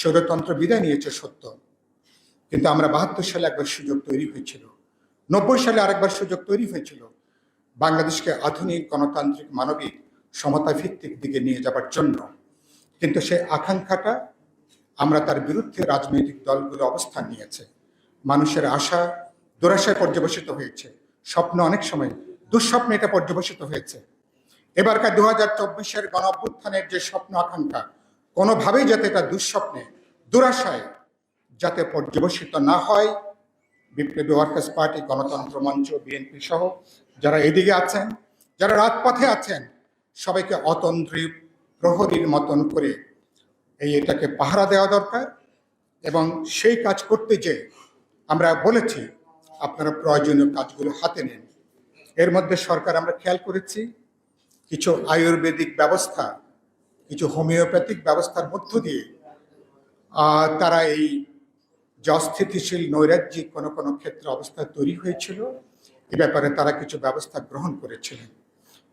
স্বৈরতন্ত্র বিদায় নিয়েছে সত্য। কিন্তু আমরা বাহাত্তর সালে একবার সুযোগ তৈরি হয়েছিল। নব্বই সালে আরেকবার সুযোগ তৈরি হয়েছিল। বাংলাদেশকে আধুনিক গণতান্ত্রিক মানবিক সমতা ভিত্তিক দিকে নিয়ে যাবার জন্য। কিন্তু সেই আকাঙ্ক্ষাটা আমরা তার বিরুদ্ধে রাজনৈতিক দলগুলো অবস্থান নিয়েছে। মানুষের আশা, দুরাশায় পর্যবেসিত হয়েছে। স্বপ্ন অনেক সময় দুঃস্বপ্নে এটা পর্যবেসিত হয়েছে। এবারকার দু হাজার চব্বিশের গণ অভ্যুত্থানের যে স্বপ্ন আকাঙ্ক্ষা কোনোভাবেই যাতে এটা দুঃস্বপ্নে, দুরাশায় যাতে পর্যবেসিত না হয়, বিপ্লবী ওয়ার্কার্স পার্টি, গণতন্ত্র মঞ্চ, বিএনপি সহ যারা এদিকে আছেন, যারা রাজপথে আছেন, সবাইকে অতন্ত্রী প্রহরীর মতন করে এই এটাকে পাহারা দেওয়া দরকার এবং সেই কাজ করতে যে আমরা বলেছি, আপনারা প্রয়োজনীয় কাজগুলো হাতে নেন। এর মধ্যে সরকার আমরা খেয়াল করেছি, কিছু আয়ুর্বেদিক ব্যবস্থা কিছু হোমিওপ্যাথিক ব্যবস্থার মধ্য দিয়ে তারা এই যে অস্থিতিশীল নৈরাজ্যিক কোনো কোনো ক্ষেত্রে অবস্থা তৈরি হয়েছিল। এ ব্যাপারে তারা কিছু ব্যবস্থা গ্রহণ করেছিলেন।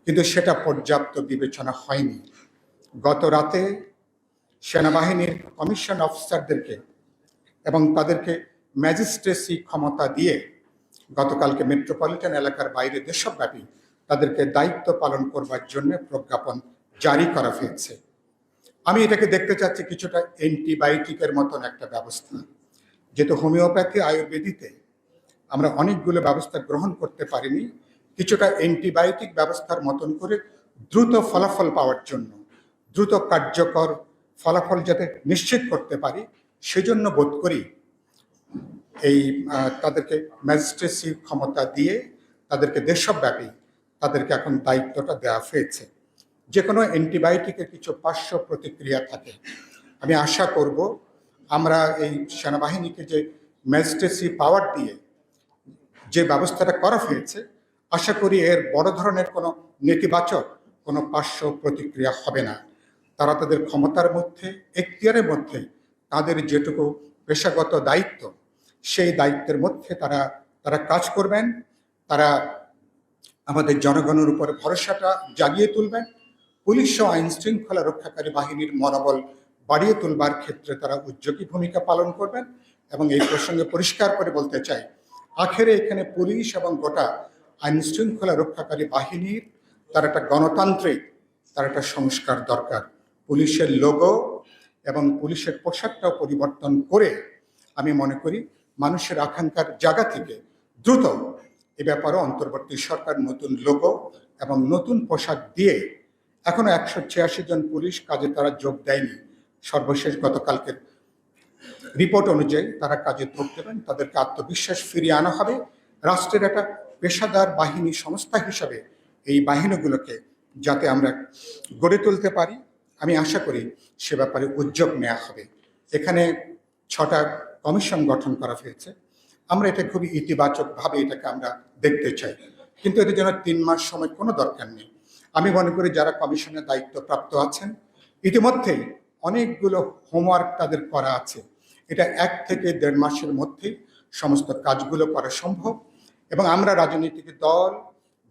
কিন্তু সেটা পর্যাপ্ত বিবেচনা হয়নি। গত রাতে সেনাবাহিনীর কমিশন অফিসারদেরকে এবং তাদেরকে ম্যাজিস্ট্রেসি ক্ষমতা দিয়ে গতকালকে মেট্রোপলিটন এলাকার বাইরে দেশব্যাপী তাদেরকে দায়িত্ব পালন করবার জন্য প্রজ্ঞাপন জারি করা হয়েছে। আমি এটাকে দেখতে চাচ্ছি কিছুটা অ্যান্টিবায়োটিকের মতন একটা ব্যবস্থা, যেহেতু হোমিওপ্যাথি, আয়ুর্বেদিতে আমরা অনেকগুলো ব্যবস্থা গ্রহণ করতে পারিনি, কিছুটা অ্যান্টিবায়োটিক ব্যবস্থার মতন করে দ্রুত ফলাফল পাওয়ার জন্য, দ্রুত কার্যকর ফলাফল যাতে নিশ্চিত করতে পারি, সেজন্য বোধ করি এই তাদেরকে ম্যাজিস্ট্রেসি ক্ষমতা দিয়ে তাদেরকে দেশব্যাপী তাদেরকে এখন দায়িত্বটা দেওয়া হয়েছে। যে কোনো অ্যান্টিবায়োটিকের কিছু পার্শ্ব প্রতিক্রিয়া থাকে। আমি আশা করব আমরা এই সেনাবাহিনীকে যে ম্যাজিস্ট্রেসি পাওয়ার দিয়ে যে ব্যবস্থাটা করা হয়েছে, আশা করি এর বড় ধরনের কোনো নেতিবাচক কোনো পার্শ্ব প্রতিক্রিয়া হবে না। তারা তাদের ক্ষমতার মধ্যে এখতিয়ারের মধ্যে, তাদের যেটুকু পেশাগত দায়িত্ব, সেই দায়িত্বের মধ্যে তারা তারা কাজ করবেন। তারা আমাদের জনগণের উপর ভরসাটা জাগিয়ে তুলবেন। পুলিশ ও আইন শৃঙ্খলা রক্ষাকারী বাহিনীর মনোবল বাড়িয়ে তুলবার ক্ষেত্রে তারা উদ্যোগী ভূমিকা পালন করবেন এবং এই প্রসঙ্গে পরিষ্কার করে বলতে চাই, আখেরে এখানে পুলিশ এবং গোটা আইন শৃঙ্খলা রক্ষাকারী বাহিনীর, তার একটা গণতান্ত্রিক, তার একটা সংস্কার দরকার। পুলিশের লোগো এবং পুলিশের পোশাকটাও পরিবর্তন করে আমি মনে করি মানুষের আকাঙ্ক্ষার জায়গা থেকে দ্রুত এ ব্যাপারে অন্তর্বর্তী সরকার নতুন লোগো এবং নতুন পোশাক দিয়ে এখনও একশো ছিয়াশি জন পুলিশ কাজে তারা যোগ দেয়নি। সর্বশেষ গতকালকের রিপোর্ট অনুযায়ী তারা কাজে যোগ দেবেন। তাদেরকে আত্মবিশ্বাস ফিরিয়ে আনা হবে। রাষ্ট্রের একটা পেশাদার বাহিনী সংস্থা হিসাবে এই বাহিনীগুলোকে যাতে আমরা গড়ে তুলতে পারি, আমি আশা করি সে ব্যাপারে উদ্যোগ নেওয়া হবে। এখানে ছটা কমিশন গঠন করা হয়েছে। আমরা এটা খুবই ইতিবাচকভাবে এটাকে আমরা দেখতে চাই। কিন্তু এটার জন্য তিন মাস সময় কোনো দরকার নেই। আমি মনে করি যারা কমিশনের দায়িত্বপ্রাপ্ত আছেন ইতিমধ্যেই অনেকগুলো হোমওয়ার্ক তাদের করা আছে। এটা এক থেকে দেড় মাসের মধ্যেই সমস্ত কাজগুলো করা সম্ভব এবং আমরা রাজনৈতিক দল,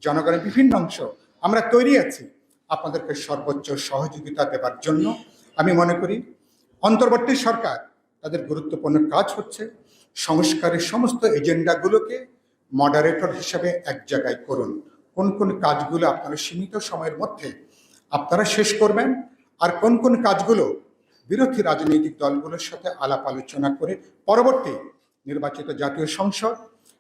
জনগণের বিভিন্ন অংশ, আমরা তৈরি আছি আপনাদেরকে সর্বোচ্চ সহযোগিতা দেবার জন্য। আমি মনে করি অন্তর্বর্তী সরকার তাদের গুরুত্বপূর্ণ কাজ হচ্ছে সংস্কারের সমস্ত এজেন্ডাগুলোকে মডারেটর হিসেবে এক জায়গায় করুন। কোন কোন কাজগুলো আপনারা সীমিত সময়ের মধ্যে আপনারা শেষ করবেন আর কোন কোন কাজগুলো বিরোধী রাজনৈতিক দলগুলোর সাথে আলাপ আলোচনা করে পরবর্তী নির্বাচিত জাতীয় সংসদ,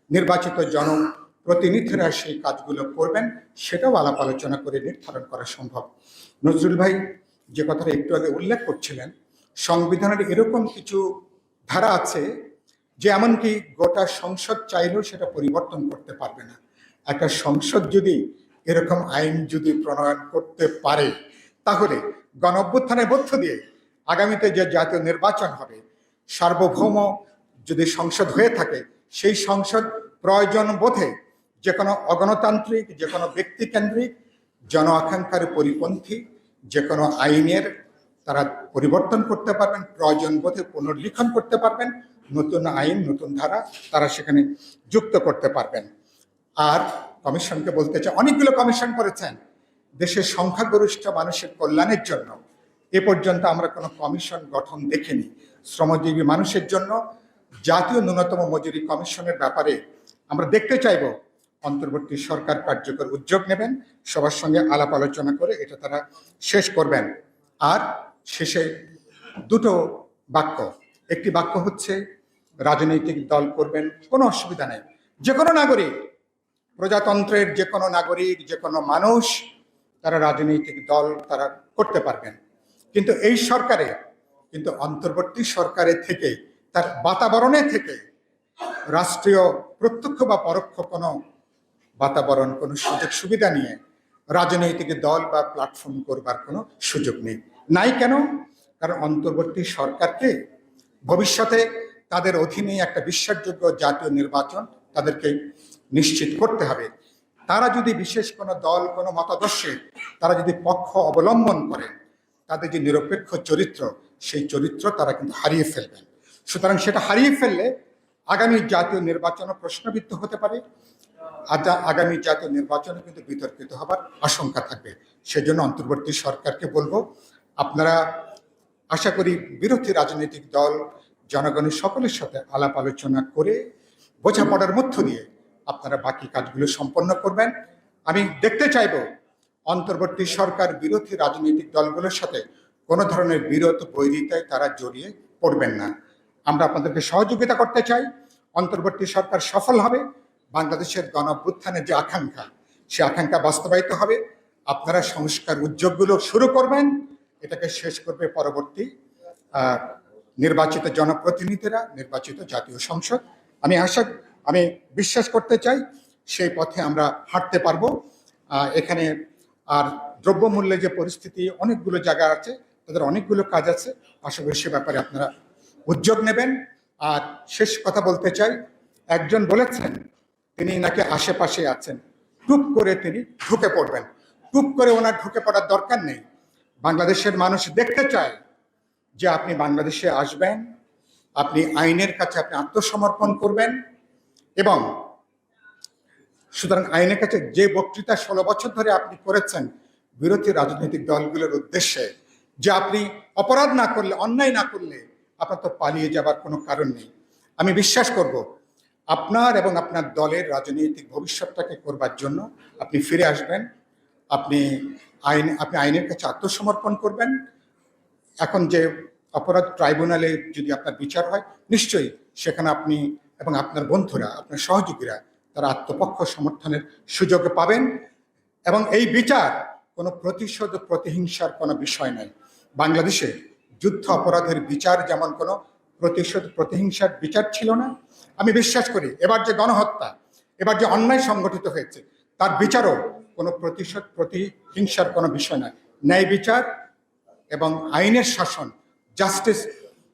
নির্বাচিত জনপ্রতিনিধিরা সেই কাজগুলো করবেন, সেটাও আলাপ আলোচনা করে নির্ধারণ করা সম্ভব। নজরুল ভাই যে কথাটা একটু আগে উল্লেখ করছিলেন, সংবিধানের এরকম কিছু ধারা আছে যে এমনকি গোটা সংসদ চাইলেও সেটা পরিবর্তন করতে পারবে না। একটা সংসদ যদি এরকম আইন যদি প্রণয়ন করতে পারে, তাহলে গণ অভ্যুত্থানের মধ্য দিয়ে আগামীতে যে জাতীয় নির্বাচন হবে, সার্বভৌম যদি সংসদ হয়ে থাকে, সেই সংসদ প্রয়োজন বোধে যে কোনো অগণতান্ত্রিক, যে কোনো ব্যক্তিকেন্দ্রিক, জন আকাঙ্ক্ষার পরিপন্থী, যে কোনো আইনের তারা পরিবর্তন করতে পারবেন, প্রয়োজন বোধে পুনর্লিখন করতে পারবেন, নতুন আইন, নতুন ধারা তারা সেখানে যুক্ত করতে পারবেন। আর কমিশনকে বলতে চাই, অনেকগুলো কমিশন করেছেন। দেশের সংখ্যাগরিষ্ঠ মানুষের কল্যাণের জন্য। এ পর্যন্ত আমরা কোনো কমিশন গঠন দেখিনি। শ্রমজীবী মানুষের জন্য জাতীয় ন্যূনতম মজুরি কমিশনের ব্যাপারে আমরা দেখতে চাইব। অন্তর্বর্তী সরকার কার্যকর উদ্যোগ নেবেন, সবার সঙ্গে আলাপ আলোচনা করে এটা তারা শেষ করবেন। আর শেষে দুটো বাক্য। একটি বাক্য হচ্ছে, রাজনৈতিক দল করবেন, কোনো অসুবিধা নেই। যে কোনো নাগরিক প্রজাতন্ত্রের যে কোনো নাগরিক, যে কোনো মানুষ, তারা রাজনৈতিক দল তারা করতে পারবেন। কিন্তু এই সরকারে, কিন্তু অন্তর্বর্তী সরকারের থেকে, তার বাতাবরণে থেকে রাষ্ট্রীয় প্রত্যক্ষ বা পরোক্ষ কোনো বাতাবরণ, কোনো সুযোগ সুবিধা নিয়ে রাজনৈতিক দল বা প্ল্যাটফর্ম করবার কোনো সুযোগ নেই। নাই কেন? কারণ অন্তর্বর্তী সরকারকে ভবিষ্যতে তাদের অধীনে একটা বিশ্বাসযোগ্য জাতীয় নির্বাচন তাদেরকে নিশ্চিত করতে হবে। তারা যদি বিশেষ কোনো দল, কোনো মতাদর্শে তারা যদি পক্ষ অবলম্বন করে, তাদের যে নিরপেক্ষ চরিত্র, সেই চরিত্র তারা কিন্তু হারিয়ে ফেলবেন। সুতরাং সেটা হারিয়ে ফেললে আগামী জাতীয় নির্বাচনও প্রশ্নবিদ্ধ হতে পারে। আগামী জাতীয় নির্বাচনে কিন্তু বিতর্কিত হবার আশঙ্কা থাকবে। সেজন্য অন্তর্বর্তী সরকারকে বলব, আপনারা আশা করি বিরোধী রাজনৈতিক দল, জনগণের সকলের সাথে আলাপ আলোচনা করে বোঝাপড়ার মধ্য দিয়ে আপনারা বাকি কাজগুলো সম্পন্ন করবেন। আমি দেখতে চাইব, অন্তর্বর্তী সরকার বিরোধী রাজনৈতিক দলগুলোর সাথে কোনো ধরনের বিরোধ বৈরিতায় তারা জড়িয়ে পড়বেন না। আমরা আপনাদেরকে সহযোগিতা করতে চাই, অন্তর্বর্তী সরকার সফল হবে, বাংলাদেশের গণভ্যুত্থানের যে আকাঙ্ক্ষা, সে আকাঙ্ক্ষা বাস্তবায়িত হবে। আপনারা সংস্কার উদ্যোগগুলো শুরু করবেন, এটাকে শেষ করবে পরবর্তী নির্বাচিত জনপ্রতিনিধিরা, নির্বাচিত জাতীয় সংসদ। আমি আশা আমি বিশ্বাস করতে চাই সেই পথে আমরা হাঁটতে পারব। এখানে আর দ্রব্যমূল্যে যে পরিস্থিতি, অনেকগুলো জায়গা আছে, তাদের অনেকগুলো কাজ আছে। আশা সে ব্যাপারে আপনারা উদ্যোগ নেবেন। আর শেষ কথা বলতে চাই, একজন বলেছেন, তিনি নাকি আশেপাশে আছেন। টুপ করে তিনি ঢুকে পড়বেন। টুপ করে ওনার ঢুকে পড়ার দরকার নেই। বাংলাদেশের মানুষ দেখতে চায় যে আপনি বাংলাদেশে আসবেন, আপনি আইনের কাছে আপনি আত্মসমর্পণ করবেন এবং সুতরাং আইনের কাছে যে বক্তৃতা ষোলো বছর ধরে আপনি করেছেন বিরোধী রাজনৈতিক দলগুলোর উদ্দেশ্যে, যে আপনি অপরাধ না করলে, অন্যায় না করলে আপনার তো পালিয়ে যাবার কোনো কারণ নেই। আমি বিশ্বাস করব, আপনার এবং আপনার দলের রাজনৈতিক ভবিষ্যৎটাকে করবার জন্য আপনি ফিরে আসবেন। আপনি আইন, আপনি আইনের কাছে আত্মসমর্পণ করবেন। এখন যে অপরাধ ট্রাইব্যুনালে যদি আপনার বিচার হয়, নিশ্চয়ই সেখানে আপনি এবং আপনার বন্ধুরা, আপনার সহযোগীরা তারা আত্মপক্ষ সমর্থনের সুযোগ পাবেন এবং এই বিচার কোনো প্রতিশোধ প্রতিহিংসার কোনো বিষয় নয়। বাংলাদেশে যুদ্ধ অপরাধের বিচার যেমন কোনো প্রতিশোধ, প্রতিহিংসার বিচার ছিল না। আমি বিশ্বাস করি, এবার যে গণহত্যা, এবার যে অন্যায় সংগঠিত হয়েছে, তার বিচারও কোনো প্রতিশোধ, প্রতিহিংসার কোনো বিষয় নয়। ন্যায় বিচার এবং আইনের শাসন, জাস্টিস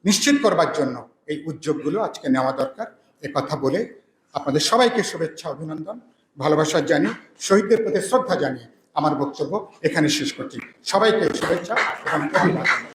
নিশ্চিত করবার জন্য এই উদ্যোগগুলো আজকে নেওয়া দরকার। কথা বলে আপনাদের সবাইকে শুভেচ্ছা, অভিনন্দন, ভালোবাসা জানি শহীদদের প্রতি শ্রদ্ধা জানিয়ে আমার বক্তব্য এখানে শেষ করছি। সবাইকে শুভেচ্ছা এবং অভিনন্দন